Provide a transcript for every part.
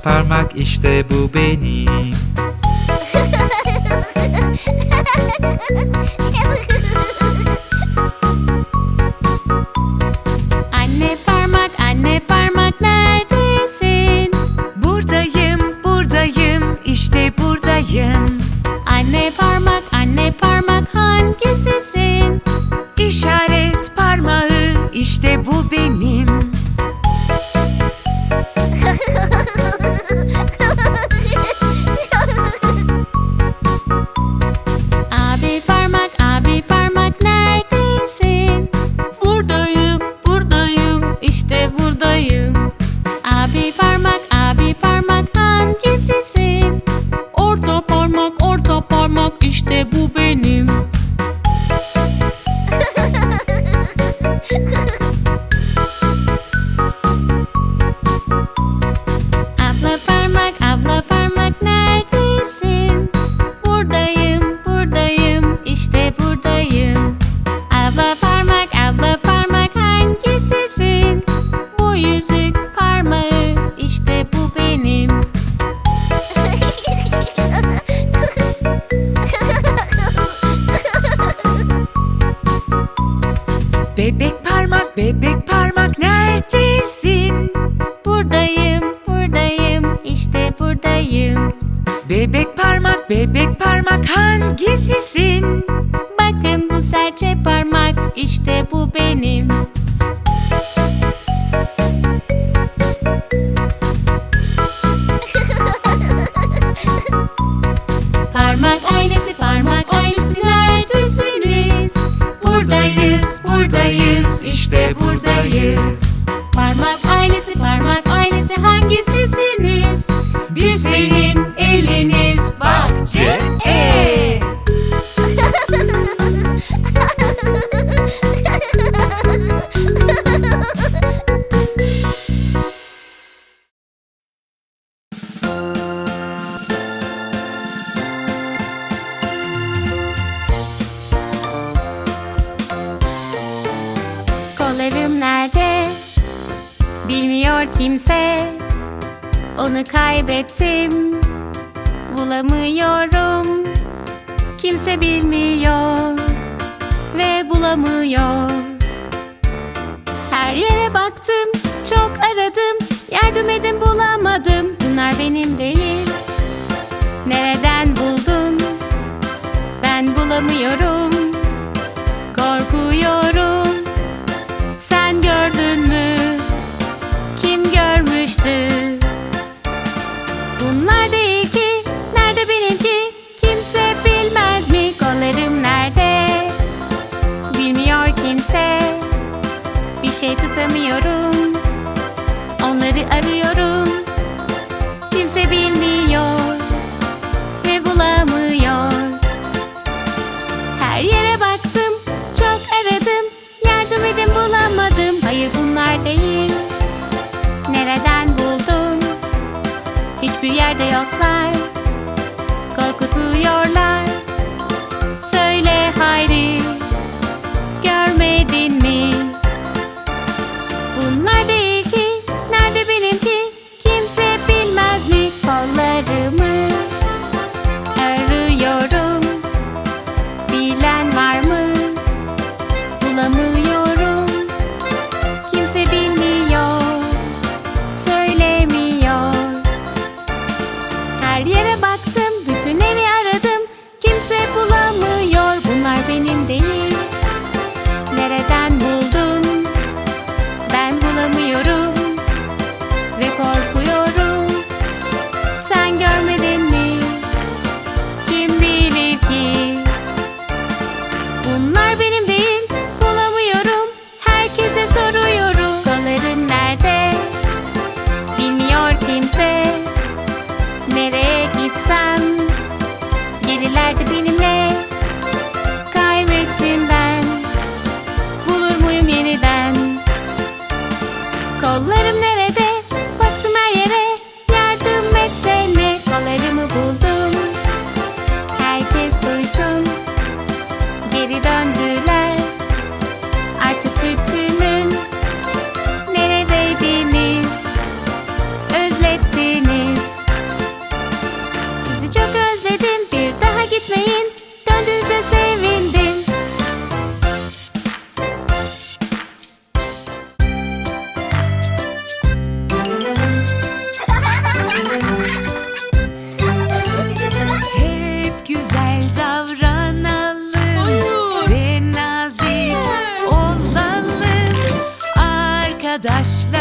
parmak işte bu benim parmak, orta parmak, işte bu benim. Abla parmak, abla parmak neredesin? Buradayım, buradayım, işte buradayım. Abla buradayım. Bebek parmak, bebek parmak hangisisin? Bakın bu serçe parmak, işte bu benim. Bilmiyor kimse. Onu kaybettim. Bulamıyorum. Kimse bilmiyor ve bulamıyor. Her yere baktım, çok aradım. Yardım edin bulamadım. Bunlar benim değil. Nereden buldun? Ben bulamıyorum. Bir tutamıyorum. Onları arıyorum. Kimse bilmiyor ve bulamıyor. Her yere baktım, çok aradım. Yardım edin bulamadım. Hayır bunlar değil. Nereden buldun? Hiçbir yerde yoklar. arkadaşlar.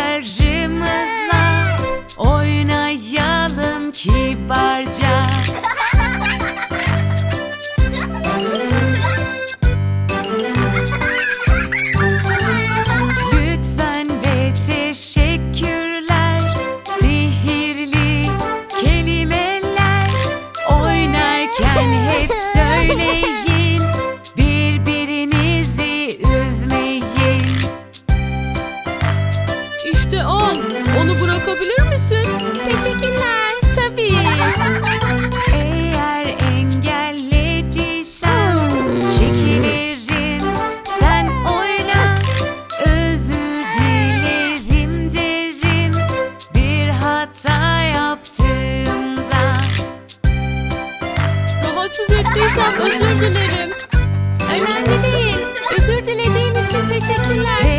Teşekkürler. Hep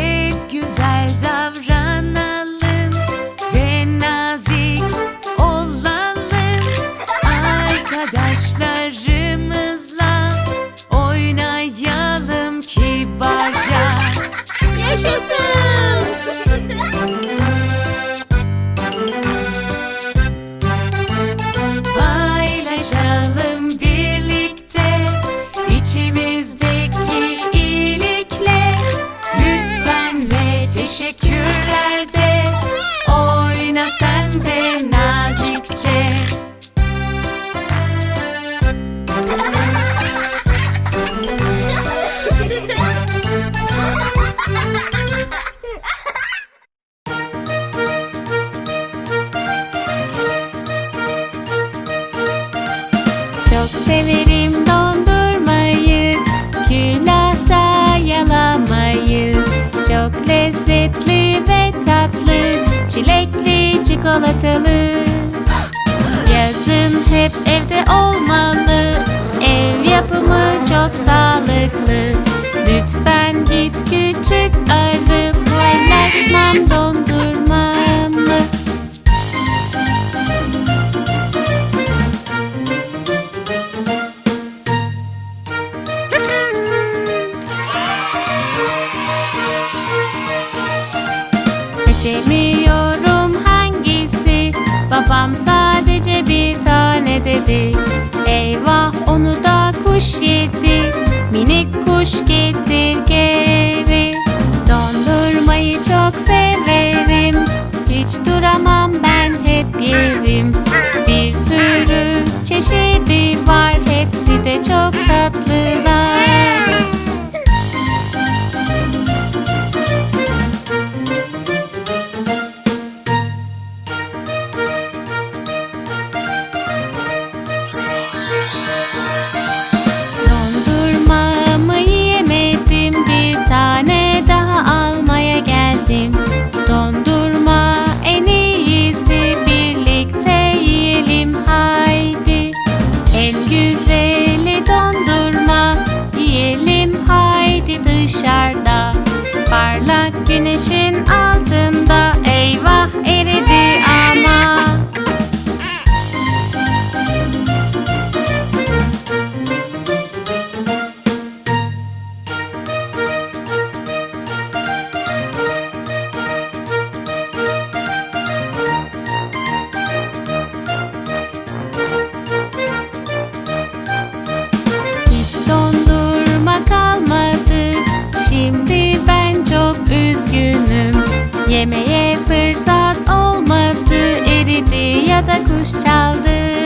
havada kuş çaldı.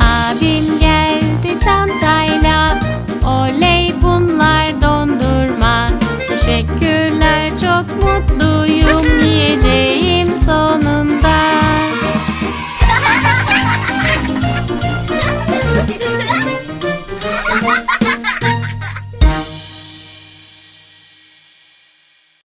Abim geldi çantayla. Oley bunlar dondurma. Teşekkürler çok mutlu.